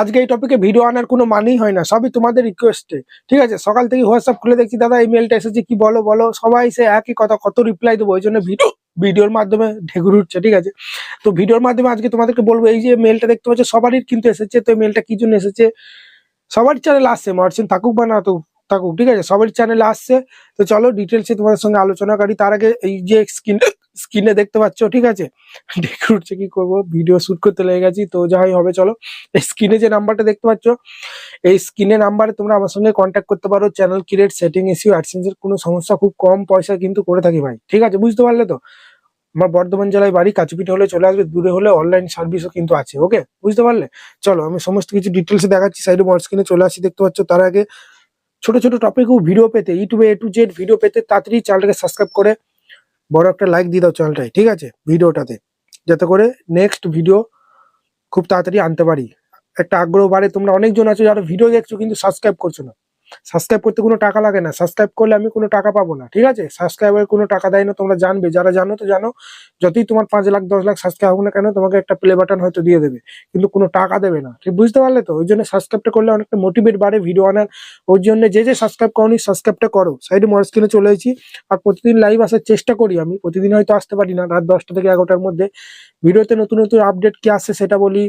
আজকে এই টপিকে ভিডিও আনার কোনো মানেই হয় না, সবই তোমাদের রিকোয়েস্টে ঠিক আছে? সকাল থেকে হোয়াটসঅ্যাপ খুলে দেখছি, দাদা, এই মেলটা এসেছে, কি বলো বলো? সবাই সে একই কথা, কত রিপ্লাই দেবো? ওই জন্য ভিডিও ভিডিওর মাধ্যমে ঢেকুর উঠছে, ঠিক আছে? তো ভিডিওর মাধ্যমে আজকে তোমাদেরকে বলব, এই যে মেলটা দেখতে পাচ্ছ, সবারই কিন্তু এসেছে, তো এই মেলটা কি জন্য এসেছে? সবার চ্যানেল আসছে মার্চেন্ট থাকুক বা না তো থাকুক, ঠিক আছে? সবার চ্যানেল আসছে। তো চলো ডিটেলসে তোমাদের সঙ্গে আলোচনা করি। তার আগে এই যে স্ক্রিন স্ক্রিনে দেখতে পাচ্ছ, ঠিক আছে? ডেকে উঠছে কি করব ভিডিও শুট করতে লেগে গেছি, তো যাই হবে, চলো। স্ক্রিনে যে নাম্বারটা দেখতে পাচ্ছ, এই স্ক্রিনে নাম্বারে তোমরা আমার সঙ্গে কন্ট্যাক্ট করতে পারো চ্যানেল ক্রিয়েট সেটিং ইস্যু অ্যাডসেন্সের কোনো সমস্যা, খুব কম পয়সা কিন্তু করে থাকি ভাই, ঠিক আছে? বুঝতে পারলে তো? আমার বর্ধমান জেলায় বাড়ি কাছুপিঠে হলে চলে আসবে, দূরে হলে অনলাইন সার্ভিসও কিন্তু আছে ওকে বুঝতে পারলে? চলো, আমি সমস্ত কিছু ডিটেলসে দেখাচ্ছি সাইডে মল স্ক্রিনে চলে আসি, দেখতে পাচ্ছ, তার আগে ছোট ছোট টপিকও ভিডিও পেতে ইউটিউবে এ টু জেড ভিডিও পেতে, তাড়াতাড়ি চ্যানেলটাকে সাবস্ক্রাইব করে বড় একটা লাইক দিয়ে দাও চ্যানেলটায় ঠিক আছে? ভিডিওটাতে। যাতে করে নেক্সট ভিডিও খুব তাড়াতাড়ি আনতে পারি। একটা আগ্রহ বাড়ে, তোমরা অনেকজন আছো যারা ভিডিও দেখছ কিন্তু সাবস্ক্রাইব করছ না। সাবস্ক্রাইব করতে কোনো টাকা লাগে না। সাবস্ক্রাইব করলে আমি কোনো টাকা পাবো না, ঠিক আছে? সাবস্ক্রাইবার কোনো টাকা দেয় না, তোমরা জানবে। যারা জানো তো জানো, যতই তোমার পাঁচ লাখ, দশ লাখ সাবস্ক্রাইব হোক না কেন, তোমাকে একটা প্লে বাটন হয়তো দিয়ে দেবে, কিন্তু কোনো টাকা দেবে না। ঠিক, বুঝতে পারলে তো? ওই জন্য সাবস্ক্রাইবটা করলে অনেকটা মোটিভেট বাড়ে ভিডিও আনার। ওই জন্য যে যে সাবস্ক্রাইব করনি সাবস্ক্রাইবটা করো। সাইডে মর স্ক্রিনে চলে এসেছি। আর প্রতিদিন লাইভ আসার চেষ্টা করি আমি। প্রতিদিন হয়তো আসতে পারি না, রাত দশটা থেকে এগারোটার মধ্যে। ভিডিওতে নতুন নতুন আপডেট কি আসছে সেটা বলি।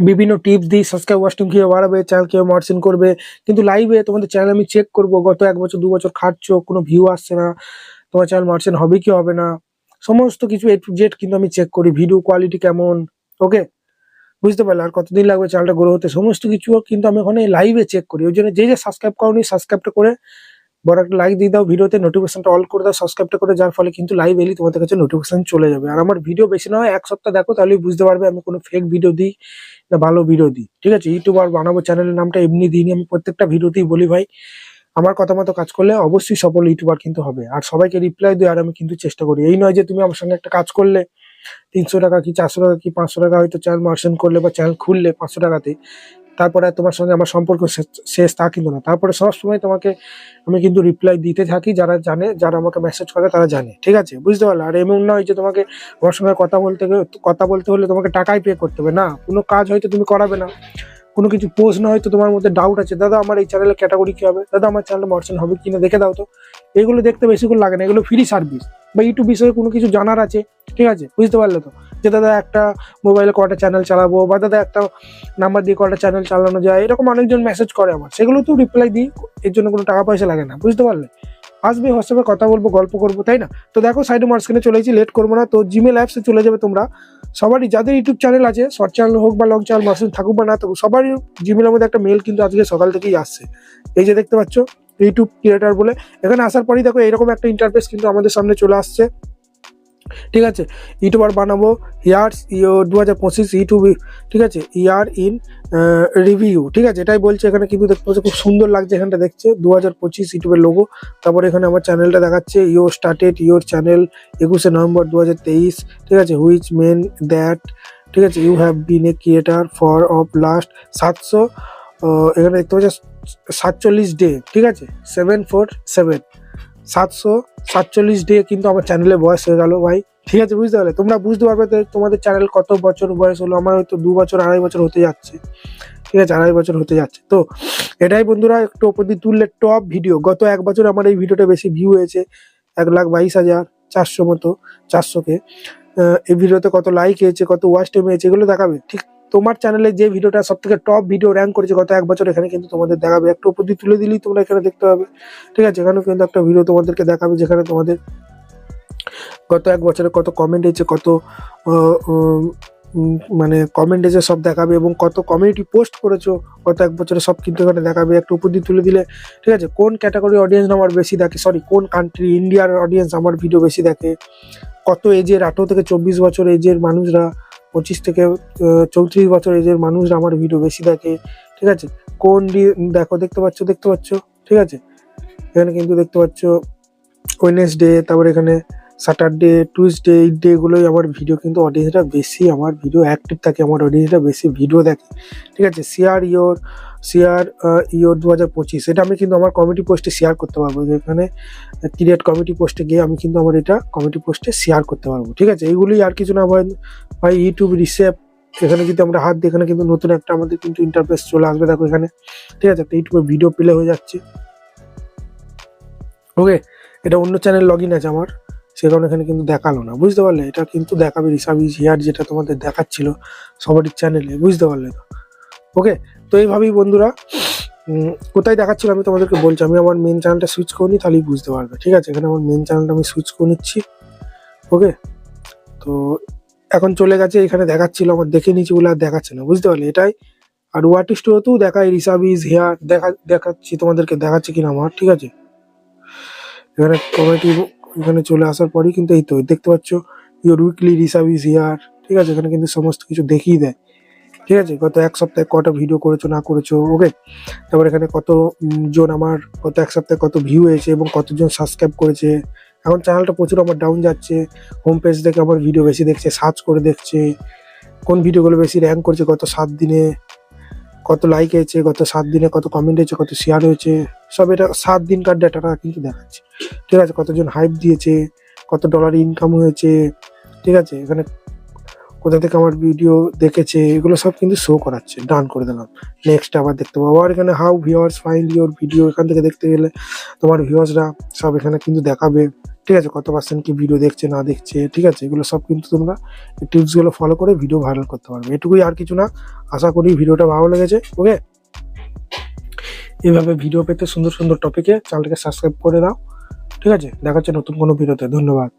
বিভিন্ন টিপস দিই সাবস্ক্রাইব ওয়াস্টিং কীভাবে বাড়াবে চ্যানেল কীভাবে মার্সিন করবে। কিন্তু লাইভে তোমাদের চ্যানেল আমি চেক করব, গত এক বছর, দু বছর খাটছো, কোনো ভিউ আসছে না, তোমার চ্যানেল মার্সিন হবে কি হবে না? সমস্ত কিছু এ টু জেড কিন্তু আমি চেক করি ভিডিও কোয়ালিটি কেমন ওকে বুঝতে পারলে আর কতদিন লাগবে চ্যানেলটা গ্রো হতে? সমস্ত কিছু কিন্তু আমি ওখানে লাইভে চেক করি, ওই জন্য যে যে সাবস্ক্রাইব করনি সাবস্ক্রাইবটা করে বড় একটা লাইক দিয়ে দাও ভিডিওতে নোটিফিকেশনটা অল করে দাও সাবস্ক্রাইবটা করে যার ফলে কিন্তু লাইভ এলি তোমাদের কাছে নোটিফিকেশন চলে যাবে। আর আমার ভিডিও বেশি নয়, এক সপ্তাহ দেখো, তাহলেই বুঝতে পারবে আমি কোনো ফেক ভিডিও দিই না ভালো ভিডিও দিই। ঠিক আছে? ইউটিউব আর বানাবো চ্যানেলের নামটা এমনি দিইনি, আমি প্রত্যেকটা ভিডিওতেই বলি ভাই, আমার কথা মতো কাজ করলে অবশ্যই সফল ইউটিউবার কিন্তু হবে। আর সবাইকে রিপ্লাই দিই আর আমি কিন্তু চেষ্টা করি। এই নয় যে তুমি আমার সঙ্গে একটা কাজ করলে, তিনশো টাকা কি চারশো টাকা কি পাঁচশো টাকা হয়তো চ্যানেল মার্শন করলে বা চ্যানেল খুললে পাঁচশো টাকাতে তারপরে তোমার সঙ্গে আমার সম্পর্ক শেষ- তা কিন্তু না। তারপরে সবসময় তোমাকে আমি কিন্তু রিপ্লাই দিতে থাকি, যারা জানে, যারা আমাকে মেসেজ করে তারা জানে, ঠিক আছে? বুঝতে পারলে? আর এমন নয় যে তোমাকে আমার সঙ্গে কথা বলতে কথা বলতে হলে তোমাকে টাকাই পে করতে হবে। না, কোনো কাজ হয়তো তুমি করাবে না। কোনো কিছু পোস্ট না হয়তো তোমার মধ্যে ডাউট আছে। দাদা, আমার এই চ্যানেলের ক্যাটাগরি কি হবে? দাদা, আমার চ্যানেল মার্চেন্ট হবে কিনা দেখে দাও তো। এগুলো দেখতে বেশিক্ষণ লাগে না। এগুলো ফ্রি সার্ভিস বা ইউটিউব বিষয়ে কোনো কিছু জানার আছে, ঠিক আছে? বুঝতে পারলে তো? যে দাদা একটা মোবাইলে কটা চ্যানেল চালাবো বা দাদা একটা নাম্বার দিয়ে কটা চ্যানেল চালানো যায়, এরকম অনেকজন মেসেজ করে আমার। সেগুলো তো রিপ্লাই দিই, এর জন্য কোনো টাকা পয়সা লাগে না, বুঝতে পারলে? আসবে, হোয়াটসঅ্যাপে কথা বলব, গল্প করব, তাই না? তো দেখো সাইডে মার্সকিনে চলে এসেছি লেট করব না। তো জিমেল অ্যাপসে চলে যাবে তোমরা। সবারই, যাদের ইউটিউব চ্যানেল আছে শর্ট চ্যানেল হোক বা লং চ্যানেল মার্সিন থাকুক বা না থাকুক, সবারই জিমেলের মধ্যে একটা মেল কিন্তু আজকে সকাল থেকেই আসছে। এই যে দেখতে পাচ্ছ ইউটিউব ক্রিয়েটার বলে। এখানে আসার পরেই দেখো, এরকম একটা ইন্টারফেস কিন্তু আমাদের সামনে চলে আসছে। ঠিক আছে? ইউটিউবার বানাবো। ইয়ার্স ইও দু হাজার পঁচিশ ইউটিউব ঠিক আছে? ইয়ার ইন রিভিউ ঠিক আছে? এটাই বলছে এখানে কিন্তু দেখতে পাচ্ছ? খুব সুন্দর লাগছে এখানটা দেখছে। দু হাজার পঁচিশ ইউটিউবের লোগো তারপরে এখানে আমার চ্যানেলটা দেখাচ্ছে। ইয়োর স্টার্টেড ইয়োর চ্যানেল একুশে নভেম্বর দু হাজার তেইশ, ঠিক আছে? হুইচ মেন দ্যাট ঠিক আছে? You have been a creator for of last সাতশো এখানে দেখতে পাচ্ছ, সাতচল্লিশ ডে ঠিক আছে? সেভেন ফোর সেভেন সাতশো সাতচল্লিশ ডে কিন্তু আমার চ্যানেলে বয়স হয়ে গেল ভাই। ঠিক আছে, বুঝতে পারলে? তোমরা বুঝতে পারবে তোমাদের চ্যানেল কত বছর বয়স হলো? আমার হয়তো দু বছর, আড়াই বছর হতে যাচ্ছে। ঠিক আছে, আড়াই বছর হতে যাচ্ছে। তো এটাই বন্ধুরা, একটু ওপর দিয়ে তুললে টপ ভিডিও গত এক বছর আমার এই ভিডিওটা বেশি ভিউ হয়েছে, এক লাখ বাইশ হাজার চারশো মতো, চারশোকে। এই ভিডিওতে কত লাইক হয়েছে, কত ওয়াচ টাইম হয়েছে, এগুলো দেখাবে। ঠিক তোমার চ্যানেলে যে ভিডিওটা সব থেকে টপ ভিডিও র্যাঙ্ক করেছে গত এক বছর, এখানে কিন্তু তোমাদের দেখাবে। একটু উপর দিয়ে তুলে দিলেই তোমরা এখানে দেখতে পাবে। ঠিক আছে? এখানেও কিন্তু একটা ভিডিও তোমাদেরকে দেখাবে, যেখানে তোমাদের গত এক বছরে কত কমেন্ট হয়েছে কত মানে কমেন্ট এসে সব দেখাবে এবং কত কমিউনিটি পোস্ট করেছ গত এক বছরে, সব কিন্তু এখানে দেখাবে। একটু উপর দিয়ে তুলে দিলে, ঠিক আছে? কোন ক্যাটাগরি অডিয়েন্স আমার বেশি দেখে? সরি কোন কান্ট্রি ইন্ডিয়ার অডিয়েন্স আমার ভিডিও বেশি দেখে? কত এজের আঠেরো থেকে চব্বিশ বছর এজের মানুষরা পঁচিশ থেকে চৌত্রিশ বছর এজের মানুষরা আমার ভিডিও বেশি দেখে, ঠিক আছে? কোন দেখো, দেখতে পাচ্ছ দেখতে পাচ্ছ, ঠিক আছে? এখানে কিন্তু দেখতে পাচ্ছ ওয়েনেসডে তারপর এখানে স্যাটারডে টুইসডে এই ডেগুলোই আমার ভিডিও কিন্তু অডিয়েন্সটা বেশি, আমার ভিডিও অ্যাক্টিভ থাকে, আমার অডিয়েন্সটা বেশি ভিডিও দেখে, ঠিক আছে? শেয়ার ইয়োর শেয়ার ইয়োর দু হাজার পঁচিশ। এটা আমি কিন্তু আমার কমিটি পোস্টে শেয়ার করতে পারব। এখানে ক্রিয়েট কমিটি পোস্টে গিয়ে আমি কিন্তু আমার এটা কমিটি পোস্টে শেয়ার করতে পারব। ঠিক আছে? এইগুলি আর কিছু না ভাই ইউটিউব রিসেপ এখানে যদি আমরা হাত দিই, এখানে কিন্তু নতুন একটা আমাদের কিন্তু ইন্টারফেস চলে আসবে। দেখো এখানে। ঠিক আছে? একটা ইউটিউবে ভিডিও প্লে হয়ে যাচ্ছে। ওকে এটা অন্য চ্যানেল লগ আছে আমার। সে কারণে এখানে কিন্তু দেখাল না। বুঝতে পারলে? এটা কিন্তু দেখাবে রিসার্ভিস হেয়ার যেটা তোমাদের দেখাচ্ছিল সবারই চ্যানেলে বুঝতে পারলে তো? ওকে তো এইভাবেই বন্ধুরা কোথায় দেখাচ্ছিল আমি তোমাদেরকে বলছি, আমি আমার মেন চ্যানেলটা সুইচ করে নিই, তাহলেই বুঝতে পারবে, ঠিক আছে? এখানে আমার মেন চ্যানেলটা আমি সুইচ করে নিচ্ছি ওকে তো এখন চলে গেছে, এখানে দেখাচ্ছিল, আমার দেখে নিচ্ছি বলে আর দেখাচ্ছে না, বুঝতে পারলে? এটাই, আর ওয়াট ইস টুতেও দেখায় রিসার্ভিস হেয়ার দেখা, দেখাচ্ছি, তোমাদেরকে দেখাচ্ছে কিনা আমার, ঠিক আছে? এখানে কমেটি এখানে চলে আসার পরেই কিন্তু এই তো, দেখতে পাচ্ছ ইউর উইকলি রিসার্ভিস হিয়ার ঠিক আছে? এখানে কিন্তু সমস্ত কিছু দেখিয়ে দেয়। ঠিক আছে? গত এক সপ্তাহে কটা ভিডিও করেছ না করেছ? ওকে তারপর এখানে কত উম, জন আমার গত এক সপ্তাহে কত ভিউ হয়েছে এবং কতজন সাবস্ক্রাইব করেছে? এখন চ্যানেলটা প্রচুর আমার ডাউন যাচ্ছে। হোম পেজ থেকে আমার ভিডিও বেশি দেখছে সার্চ করে দেখছে। কোন ভিডিওগুলো বেশি র্যাঙ্ক করেছে গত সাত দিনে? কত লাইক হয়েছে গত সাত দিনে? কত কমেন্ট হয়েছে কত শেয়ার হয়েছে? সব এটা সাত দিনকার ডাটাটা কিন্তু দেখাচ্ছে। ঠিক আছে? কতজন হাইপ দিয়েছে কত ডলার ইনকাম হয়েছে। ঠিক আছে? এখানে কোথা থেকে আমার ভিডিও দেখেছে, এগুলো সব কিন্তু শো করাচ্ছে ডান করে দিলাম। নেক্সট আবার দেখতে পাবো। আর এখানে how viewers find your video এখান থেকে দেখতে গেলে তোমার ভিউয়ার্সরা সব এখানে কিন্তু দেখাবে। ঠিক আছে, কত পার্সেন্ট কি ভিডিও দেখছে, না দেখছে, ঠিক আছে? এগুলো সব কিন্তু তোমরা টিপসগুলো ফলো করে ভিডিও ভাইরাল করতে পারবে। এটুকুই আর কিছু না। আশা করি ভিডিওটা ভালো লেগেছে ওকে এইভাবে ভিডিও পেতে সুন্দর সুন্দর টপিকে চ্যানেলটাকে সাবস্ক্রাইব করে দাও। ঠিক আছে? দেখা হচ্ছে নতুন কোনো ভিডিওতে ধন্যবাদ।